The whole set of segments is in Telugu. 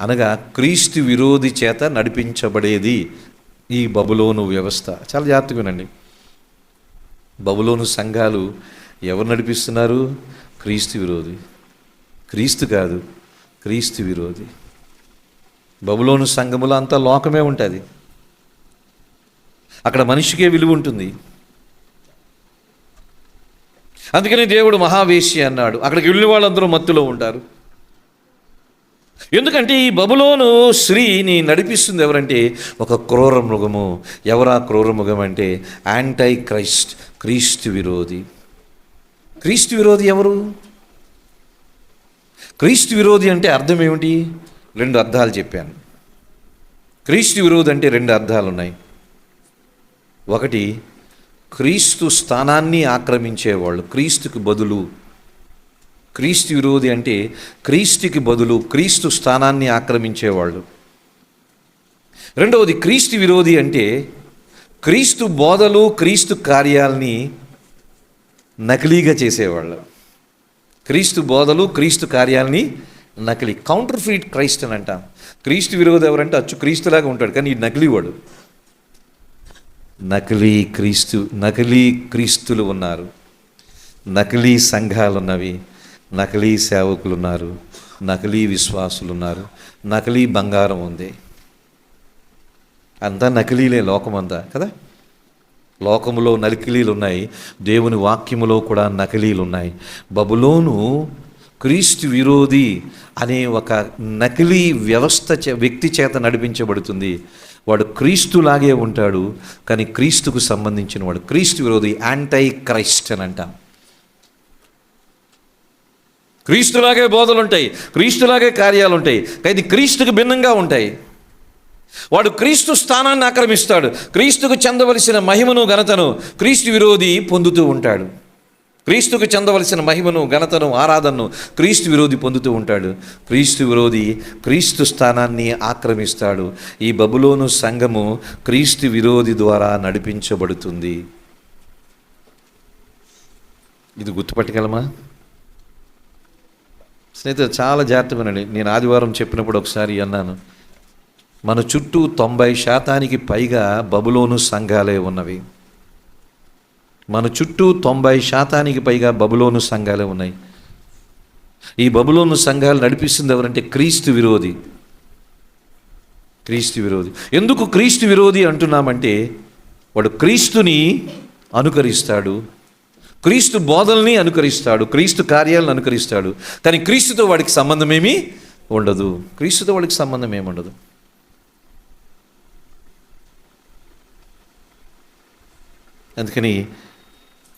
అనగా క్రీస్తు విరోధి చేత నడిపించబడేది ఈ బబులోను వ్యవస్థ. చాలా జాగ్రత్తగా వినండి. బబులోను సంఘాలు ఎవరు నడిపిస్తున్నారు? క్రీస్తు విరోధి. క్రీస్తు కాదు క్రీస్తు విరోధి. బబులోను సంఘములో అంతా లోకమే ఉంటుంది. అక్కడ మనిషికే విలువ ఉంటుంది. అందుకని దేవుడు మహావేశి అన్నాడు. అక్కడికి వెళ్ళిన వాళ్ళందరూ మత్తులో ఉంటారు. ఎందుకంటే ఈ బబులోను స్త్రీని నడిపిస్తుంది ఎవరంటే ఒక క్రూర మృగము. ఎవరా క్రూర మృగం అంటే యాంటై క్రైస్ట్ క్రీస్తు విరోధి. క్రీస్తు విరోధి ఎవరు? క్రీస్తు విరోధి అంటే అర్థం ఏమిటి? రెండు అర్థాలు చెప్పాను. క్రీస్తు విరోధి అంటే రెండు అర్థాలు ఉన్నాయి. ఒకటి క్రీస్తు స్థానాన్ని ఆక్రమించేవాళ్ళు క్రీస్తుకు బదులు క్రీస్తు విరోధి అంటే క్రీస్తుకి బదులు క్రీస్తు స్థానాన్ని ఆక్రమించేవాళ్ళు. రెండవది క్రీస్తు విరోధి అంటే క్రీస్తు బోధలు క్రీస్తు కార్యాలని నకిలీగా చేసేవాళ్ళు. క్రీస్తు బోధలు క్రీస్తు కార్యాలని నకిలీ కౌంటర్ ఫీట్ క్రైస్ట్ అని అంటాం. క్రీస్తు విరోధి ఎవరంటే అచ్చు క్రీస్తులాగా ఉంటాడు కానీ ఈ నకిలీ వాడు నకిలీ క్రీస్తు నకిలీ క్రీస్తులు ఉన్నారు. నకిలీ సంఘాలు ఉన్నవి నకిలీ సేవకులు ఉన్నారు నకిలీ విశ్వాసులు ఉన్నారు నకిలీ బంగారం ఉంది. అంతా నకిలీలే లోకమంతా కదా? లోకములో నకిలీలు ఉన్నాయి దేవుని వాక్యములో కూడా నకిలీలు ఉన్నాయి బబులోను క్రీస్తు విరోధి అనే ఒక నకిలీ వ్యవస్థ చే వ్యక్తి చేత నడిపించబడుతుంది. వాడు క్రీస్తులాగే ఉంటాడు కానీ క్రీస్తుకు సంబంధించిన వాడు క్రీస్తు విరోధి యాంటై క్రైస్ట్ అని అంటాం. క్రీస్తులాగే బోధలు ఉంటాయి క్రీస్తులాగే కార్యాలు ఉంటాయి కానీ క్రీస్తుకు భిన్నంగా ఉంటాయి. వాడు క్రీస్తు స్థానాన్ని ఆక్రమిస్తాడు క్రీస్తుకు చెందవలసిన మహిమను ఘనతను క్రీస్తు విరోధి పొందుతూ ఉంటాడు. క్రీస్తుకు చెందవలసిన మహిమను ఘనతను ఆరాధనను క్రీస్తు విరోధి పొందుతూ ఉంటాడు. క్రీస్తు విరోధి క్రీస్తు స్థానాన్ని ఆక్రమిస్తాడు. ఈ బబులోను సంఘము క్రీస్తు విరోధి ద్వారా నడిపించబడుతుంది. ఇది గుర్తుపట్టగలమా? స్నేహితులు చాలా జాగ్రత్త వినండి నేను ఆదివారం చెప్పినప్పుడు ఒకసారి అన్నాను మన చుట్టూ తొంభై శాతానికి పైగా బబులోను సంఘాలే ఉన్నవి. మన చుట్టూ తొంభై శాతానికి పైగా బబులోను సంఘాలే ఉన్నాయి. ఈ బబులోను సంఘాలు నడిపిస్తుంది ఎవరంటే క్రీస్తు విరోధి. క్రీస్తు విరోధి. ఎందుకు క్రీస్తు విరోధి అంటున్నామంటే వాడు క్రీస్తుని అనుకరిస్తాడు క్రీస్తు బోధల్ని అనుకరిస్తాడు క్రీస్తు కార్యాలను అనుకరిస్తాడు. కానీ క్రీస్తుతో వాడికి సంబంధం ఏమీ ఉండదు. క్రీస్తుతో వాడికి సంబంధం ఏముండదు ఉండదు. అందుకని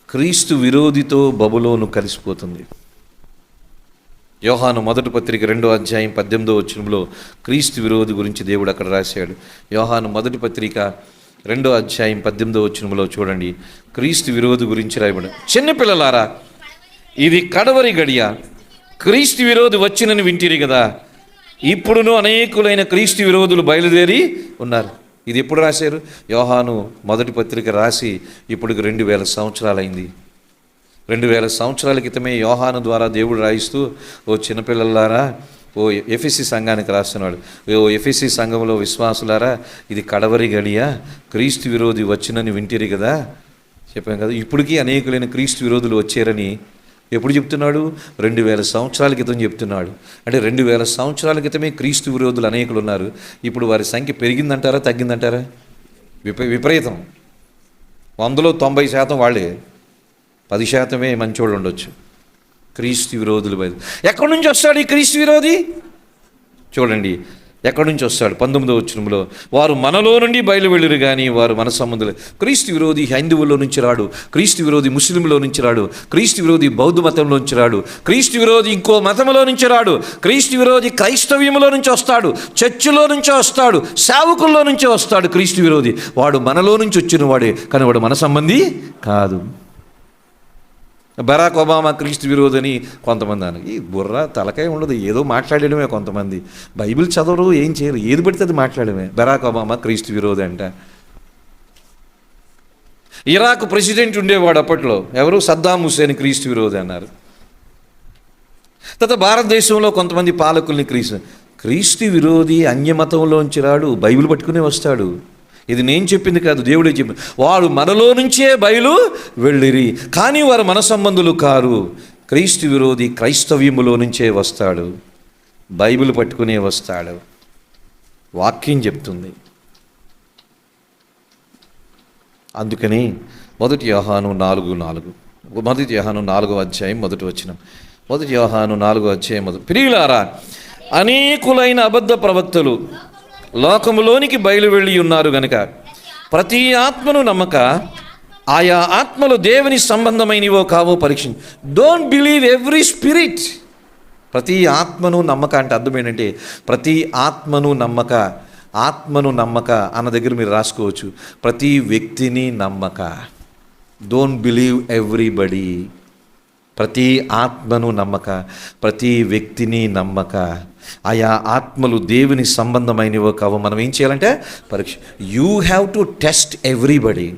క్రీస్తు విరోధితో బబులోను కలిసిపోతుంది. యోహాను మొదటి పత్రిక రెండో అధ్యాయం పద్దెనిమిదో వచ్చినంలో క్రీస్తు విరోధి గురించి దేవుడు అక్కడ రాశాడు. యోహాను మొదటి పత్రిక రెండో అధ్యాయం పద్దెనిమిదో వచ్చినములో చూడండి. క్రీస్తు విరోధి గురించి రాయబడి చిన్నపిల్లలారా ఇది కడవరి గడియ. క్రీస్తు విరోధి వచ్చినని వింటిరి కదా. ఇప్పుడును అనేకులైన క్రీస్తు విరోధులు బయలుదేరి ఉన్నారు. ఇది ఎప్పుడు రాశారు? యోహాను మొదటి పత్రిక రాసి ఇప్పటికి రెండు వేల సంవత్సరాలైంది. రెండు వేల సంవత్సరాల క్రితమే యోహాను ద్వారా దేవుడు రాయిస్తూ ఓ చిన్నపిల్లలారా ఓ ఎఫ్ఎస్సి సంఘానికి రాస్తున్నాడు ఓ ఎఫ్ఎస్సి సంఘంలో విశ్వాసులారా ఇది కడవరి గడియ. క్రీస్తు విరోధి వచ్చినని వింటిరి కదా. చెప్పాం కదా ఇప్పటికీ అనేకులైన క్రీస్తు విరోధులు వచ్చారని ఎప్పుడు చెప్తున్నాడు? రెండు వేల సంవత్సరాల క్రితం చెప్తున్నాడు. అంటే రెండు వేల సంవత్సరాల క్రితమే క్రీస్తు విరోధులు అనేకులు ఉన్నారు. ఇప్పుడు వారి సంఖ్య పెరిగిందంటారా తగ్గిందంటారా? విప విపరీతం. వందలో తొంభై శాతం వాళ్ళే. పది శాతమే మంచోళ్ళు ఉండొచ్చు. క్రీస్తు విరోధులు బయలు ఎక్కడి నుంచి వస్తాడు ఈ క్రీస్తు విరోధి? చూడండి ఎక్కడి నుంచి వస్తాడు? పంతొమ్మిదో వచ్చినంలో వారు మనలో నుండి బయలువెళ్ళరు కానీ వారు మన సంబంధులు. క్రీస్తు విరోధి హైందువుల్లో నుంచి రాడు క్రీస్తు విరోధి ముస్లింలో నుంచి రాడు క్రీస్తు విరోధి బౌద్ధ మతంలో నుంచి రాడు క్రీస్తు విరోధి ఇంకో మతంలో నుంచి రాడు క్రీస్తు విరోధి క్రైస్తవ్యంలో నుంచి వస్తాడు చర్చిలో నుంచి వస్తాడు సేవకుల్లో నుంచి వస్తాడు క్రీస్తు విరోధి. వాడు మనలో నుంచి వచ్చిన వాడే కానీ వాడు మన సంబంధి కాదు. బరాక్ ఒబామా క్రీస్తు విరోధని కొంతమంది అని ఈ బుర్ర తలకాయ ఉండదు ఏదో మాట్లాడడమే కొంతమంది. బైబిల్ చదవరు ఏం చేయరు ఏది పడితే అది మాట్లాడమే. బరాక్ ఒబామా క్రీస్తు విరోధి అంట. ఇరాక్ ప్రెసిడెంట్ ఉండేవాడు అప్పట్లో ఎవరు? సద్దాం హుసేన్ క్రీస్తు విరోధి అన్నారు. తర్వాత భారతదేశంలో కొంతమంది పాలకుల్ని క్రీస్తు క్రీస్తు విరోధి అన్యమతంలోంచి రాడు బైబిల్ పట్టుకునే వస్తాడు. ఇది నేను చెప్పింది కాదు దేవుడే చెప్పింది. వాడు మనలో నుంచే బయలు వెళ్ళిరి. కానీ వారు మన సంబంధులు కారు. క్రీస్తు విరోధి క్రైస్తవ్యములో నుంచే వస్తాడు. బైబిల్ పట్టుకునే వస్తాడు. వాక్యం చెప్తుంది. అందుకని మొదటి యోహాను నాలుగు నాలుగు. మొదటి యోహాను నాలుగో అధ్యాయం మొదటి వచ్చిన మొదటి యోహాను నాలుగో అధ్యాయం మొదటి ప్రియులారా అనేకులైన అబద్ధ ప్రవక్తలు లోకములోనికి బయలు వెళ్ళి ఉన్నారు గనుక ప్రతి ఆత్మను నమ్మక ఆయా ఆత్మలు దేవుని సంబంధమైనవో కావో పరీక్ష డోంట్ బిలీవ్ ఎవ్రీ స్పిరిట్ ప్రతి ఆత్మను నమ్మక అంటే అర్థం ఏంటంటే ప్రతి ఆత్మను నమ్మక ఆత్మను నమ్మక అన్న దగ్గర మీరు రాసుకోవచ్చు. ప్రతి వ్యక్తిని నమ్మక. డోంట్ బిలీవ్ ఎవ్రీబడీ ప్రతి ఆత్మను నమ్మక ప్రతి వ్యక్తిని నమ్మక. ఆయా ఆత్మలు దేవుని సంబంధమైనవో కావు మనం ఏం చేయాలంటే పరీక్ష you have to test everybody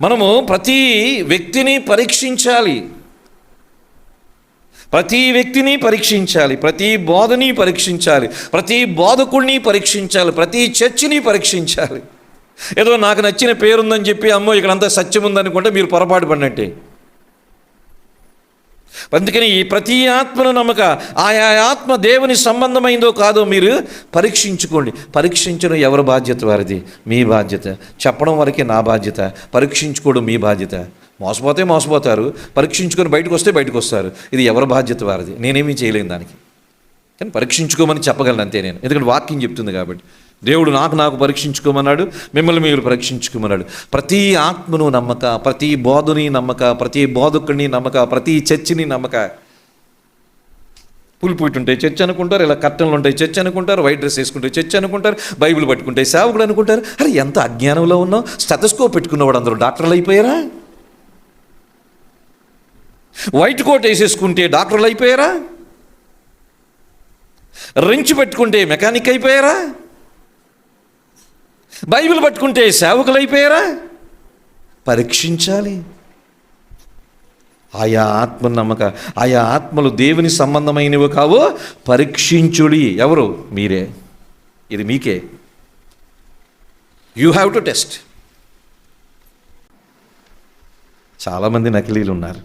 మనము ప్రతి వ్యక్తిని పరీక్షించాలి. ప్రతి వ్యక్తిని పరీక్షించాలి ప్రతి బోధని పరీక్షించాలి ప్రతి బోధకుడిని పరీక్షించాలి ప్రతి చర్చిని పరీక్షించాలి. ఏదో నాకు నచ్చిన పేరుందని చెప్పి అమ్మో ఇక్కడంతా సత్యం ఉందనుకుంటే మీరు పొరపాటు పడినట్టే. అందుకని ఈ ప్రతి ఆత్మను నమ్మక ఆయా ఆత్మ దేవుని సంబంధమైందో కాదో మీరు పరీక్షించుకోండి. పరీక్షించడం ఎవరి బాధ్యత వారిది? మీ బాధ్యత. చెప్పడం వరకే నా బాధ్యత. పరీక్షించుకోవడం మీ బాధ్యత. మోసపోతే మోసపోతారు. పరీక్షించుకొని బయటకు వస్తే బయటకు వస్తారు. ఇది ఎవరి బాధ్యత వారిది? నేనేమీ చేయలేను దానికి. కానీ పరీక్షించుకోమని చెప్పగలను అంతే నేను. ఎందుకంటే వాక్యం చెప్తుంది కాబట్టి. దేవుడు నాకు నాకు పరీక్షించుకోమన్నాడు మిమ్మల్ని మీరు పరీక్షించుకోమన్నాడు. ప్రతి ఆత్మను నమ్మక ప్రతి బోధని నమ్మక ప్రతి బోధకుడిని నమ్మక ప్రతి చర్చిని నమ్మక. పులిపోయి ఉంటాయి చర్చ్ అనుకుంటారు ఇలా కట్టెలు ఉంటాయి చర్చ్ అనుకుంటారు వైట్ డ్రెస్ వేసుకుంటే చర్చ్ అనుకుంటారు బైబిల్ పట్టుకుంటే సేవకుడు అనుకుంటారు. అరే ఎంత అజ్ఞానంలో ఉన్నావు? స్టెథస్కోప్ పెట్టుకున్నవాడు అందరూ డాక్టర్లు అయిపోయారా? వైట్ కోట్ వేసేసుకుంటే డాక్టర్లు అయిపోయారా? రెంచి పెట్టుకుంటే మెకానిక్ అయిపోయారా? బైబిల్ పట్టుకుంటే సేవకులు అయిపోయారా పరీక్షించాలి. ఆయా ఆత్మ నమ్మక ఆయా ఆత్మలు దేవుని సంబంధమైనవి కావో పరీక్షించుడి. ఎవరు? మీరే. ఇది మీకే. యూ హ్యావ్ టు టెస్ట్ చాలామంది నకిలీలు ఉన్నారు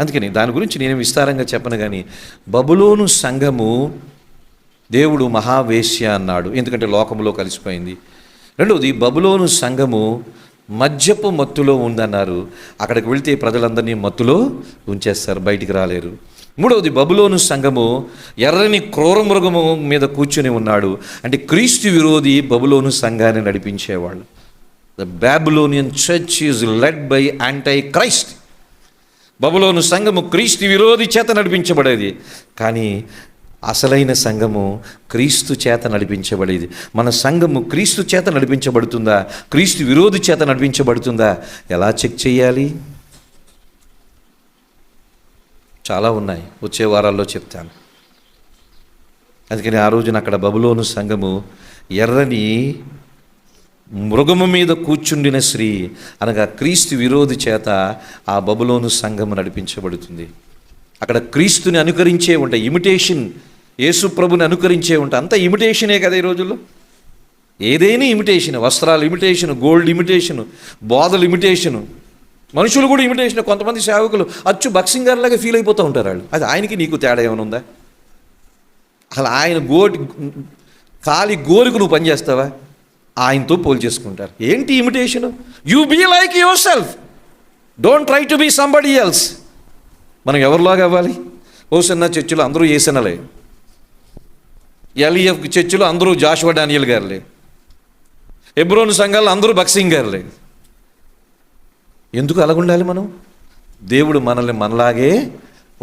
అందుకని దాని గురించి నేను విస్తారంగా చెప్పను కానీ బబులోను సంఘము దేవుడు మహావేశ్య అన్నాడు. ఎందుకంటే లోకంలో కలిసిపోయింది. రెండవది బబులోను సంఘము మద్యపు మత్తులో ఉందన్నారు. అక్కడికి వెళ్తే ప్రజలందరినీ మత్తులో ఉంచేస్తారు బయటికి రాలేరు. మూడవది బబులోను సంఘము ఎర్రని క్రూర మృగము మీద కూర్చుని ఉన్నాడు. అంటే క్రీస్తు విరోధి బబులోను సంఘాన్ని నడిపించేవాళ్ళు the Babylonian church is led by anti Christ బబులోను సంఘము క్రీస్తు విరోధి చేత నడిపించబడేది. కానీ అసలైన సంఘము క్రీస్తు చేత నడిపించబడేది. మన సంఘము క్రీస్తు చేత నడిపించబడుతుందా? క్రీస్తు విరోధి చేత నడిపించబడుతుందా? ఎలా చెక్ చేయాలి? చాలా ఉన్నాయి. వచ్చే వారాల్లో చెప్తాను. అందుకని ఆ రోజున అక్కడ బబులోను సంఘము ఎర్రని మృగము మీద కూర్చుండిన స్త్రీ అనగా క్రీస్తు విరోధి చేత ఆ బబులోను సంఘము నడిపించబడుతుంది. అక్కడ క్రీస్తుని అనుకరించే ఉంటాయి ఇమిటేషన్ యేసుప్రభుని అనుకరించే ఉంటా. అంతా ఇమిటేషనే కదా ఈ రోజుల్లో? ఏదైనా ఇమిటేషన్ వస్త్రాలు ఇమిటేషన్ గోల్డ్ ఇమిటేషన్ బోధలు ఇమిటేషను మనుషులు కూడా ఇమిటేషన్ కొంతమంది సేవకులు అచ్చు బక్సింగ్ లాగా ఫీల్ అయిపోతూ ఉంటారు వాళ్ళు. అది ఆయనకి నీకు తేడా ఏమైనా ఉందా? అసలు ఆయన గోటి కాలి గోలుకు నువ్వు పనిచేస్తావా? ఆయనతో పోల్ చేసుకుంటారు. ఏంటి imitation you be like yourself don't try to be somebody else మనం ఎవరిలాగా అవ్వాలి? ఓసన్న చర్చిలో అందరూ ఏసనలే ఎల్ఈఎఫ్ చర్చిలో అందరూ జాషువా డానియల్ గారులే. ఎబ్రోన్ సంఘాలు అందరూ బక్సింగ్ గారులే. ఎందుకు అలాగుండాలి మనం? దేవుడు మనల్ని మనలాగే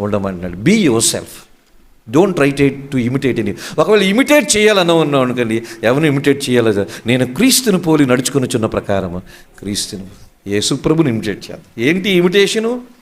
ఉండమంటున్నాడు. Be yourself don't try to imitate అని ఒకవేళ ఇమిటేట్ చేయాలన్నా ఉన్నాం అనుకోండి ఎవరిని ఇమిటేట్ చేయాలో నేను క్రీస్తుని పోలి నడుచుకుని చిన్న ప్రకారం క్రీస్తుని యేసుప్రభుని ఇమిటేట్ చేయాలి ఏంటి ఇమిటేషను